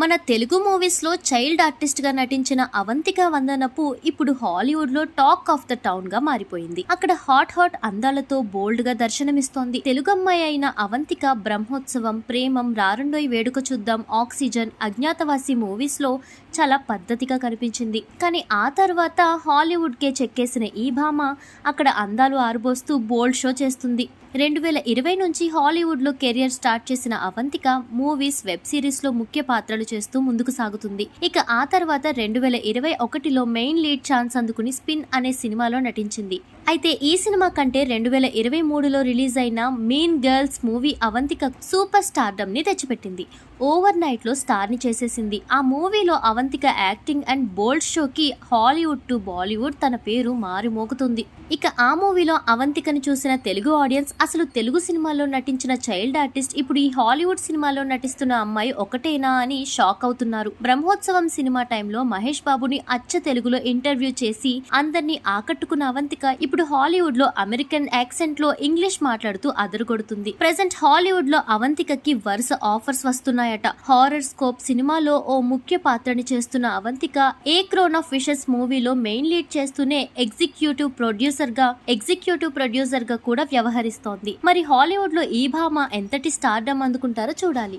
మన తెలుగు మూవీస్లో చైల్డ్ ఆర్టిస్ట్గా నటించిన అవంతిక వందనపు ఇప్పుడు హాలీవుడ్లో టాక్ ఆఫ్ ద టౌన్గా మారిపోయింది. అక్కడ హాట్ హాట్ అందాలతో బోల్డ్గా దర్శనమిస్తోంది. తెలుగు అమ్మాయి అయిన అవంతిక బ్రహ్మోత్సవం ప్రేమం రారండోయ్ వేడుక చూద్దాం ఆక్సిజన్ అజ్ఞాతవాసి మూవీస్లో చాలా పద్ధతిగా కనిపించింది. కానీ ఆ తర్వాత హాలీవుడ్కే చెక్కేసిన ఈ భామ అక్కడ అందాలు ఆరుబోస్తూ బోల్డ్ షో చేస్తుంది. రెండు వేల ఇరవై నుంచి హాలీవుడ్లో కెరియర్ స్టార్ట్ చేసిన అవంతిక మూవీస్ వెబ్ సిరీస్లో ముఖ్య పాత్రలు చేస్తూ ముందుకు సాగుతుంది. ఇక ఆ తర్వాత రెండు వేల ఇరవై ఒకటిలో మెయిన్ లీడ్ ఛాన్స్ అందుకుని స్పిన్ అనే సినిమాలో నటించింది. అయితే ఈ సినిమా కంటే రెండు వేల ఇరవై మూడులో రిలీజ్ అయిన Mean Girls movie Avantika super స్టార్డమ్ని తెచ్చిపెట్టింది. ఓవర్ నైట్లో స్టార్ని చేసేసింది. ఆ మూవీలో అవంతిక యాక్టింగ్ అండ్ బోల్డ్ షోకి హాలీవుడ్ టు బాలీవుడ్ తన పేరు మారుమోగుతుంది. ఇక ఆ మూవీలో అవంతికని చూసిన తెలుగు ఆడియన్స్ అసలు తెలుగు సినిమాలో నటించిన చైల్డ్ ఆర్టిస్ట్ ఇప్పుడు ఈ హాలీవుడ్ సినిమాలో నటిస్తున్న అమ్మాయి ఒకటేనా అని షాక్ అవుతున్నారు. బ్రహ్మోత్సవం సినిమా టైంలో మహేష్ బాబుని అచ్చ తెలుగులో ఇంటర్వ్యూ చేసి అందరినీ ఆకట్టుకున్న అవంతిక ఇప్పుడు ఇప్పుడు హాలీవుడ్లో అమెరికన్ యాక్సెంట్లో ఇంగ్లీష్ మాట్లాడుతూ అదరగొడుతుంది. ప్రెసెంట్ హాలీవుడ్లో అవంతికకి వరుస ఆఫర్స్ వస్తున్నాయట. హారర్ స్కోప్ సినిమాలో ఓ ముఖ్య పాత్రని చేస్తున్న Avantika a crown of wishes మూవీలో మెయిన్ లీడ్ చేస్తూనే ఎగ్జిక్యూటివ్ ప్రొడ్యూసర్గా ఎగ్జిక్యూటివ్ ప్రొడ్యూసర్గా కూడా వ్యవహరిస్తోంది. మరి హాలీవుడ్లో ఈ భామ ఎంతటి స్టార్డమ్ అందుకుంటారో చూడాలి.